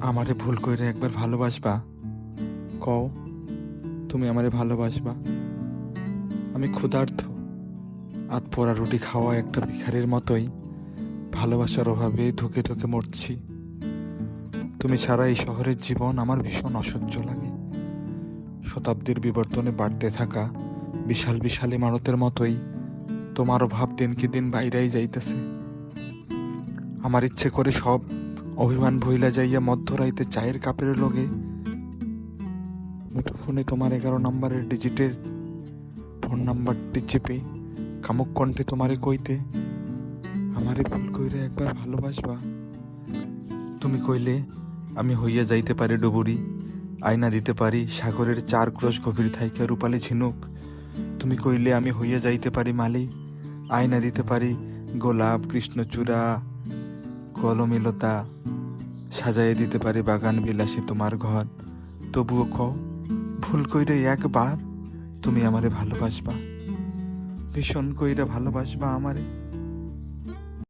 আমারে ভুল কইরে একবার ভালোবাসবা? কও, তুমি আমারে ভালোবাসবা? আমি ক্ষুধার্থ আত পোড়া রুটি খাওয়া একটা ভিখারির মতোই ভালোবাসার অভাবে ধুকে ধুকে মরছি। তুমি ছাড়া এই শহরের জীবন আমার ভীষণ অসহ্য লাগে। শতাব্দীর বিবর্তনে বাড়তে থাকা বিশাল বিশাল ইমারতের মতোই তোমার অভাব দিনকে দিন বাইরেই যাইতেছে। আমার ইচ্ছে করে সব অভিমান ভইলা যাইয়া মধ্যরাইতে চায়ের কাপের লগে মুঠোফোনে তোমার এগারো নম্বরের ডিজিটের ফোন নাম্বারটি চেপে কামুক কণ্ঠে তোমারে কইতে, আমারে ভুল কইরে একবার ভালোবাসবা। তুমি কইলে, আমি হইয়া যাইতে পারি ডুবুরি, আয়না দিতে পারি সাগরের চার ক্রোশ গভীর থাইকা রূপালি ঝিনুক। তুমি কইলে, আমি হইয়া যাইতে পারি মালি, আয়না দিতে পারি গোলাপ, কৃষ্ণচূড়া, কলমিলতা সাজাইয়ে দিতে পারি বাগান বিলাসী তোমার ঘর। তবুও কও, ভুল কইরে একবার তুমি আমারে ভালোবাসবা। ভীষণ কইরে ভালোবাসবা আমারে।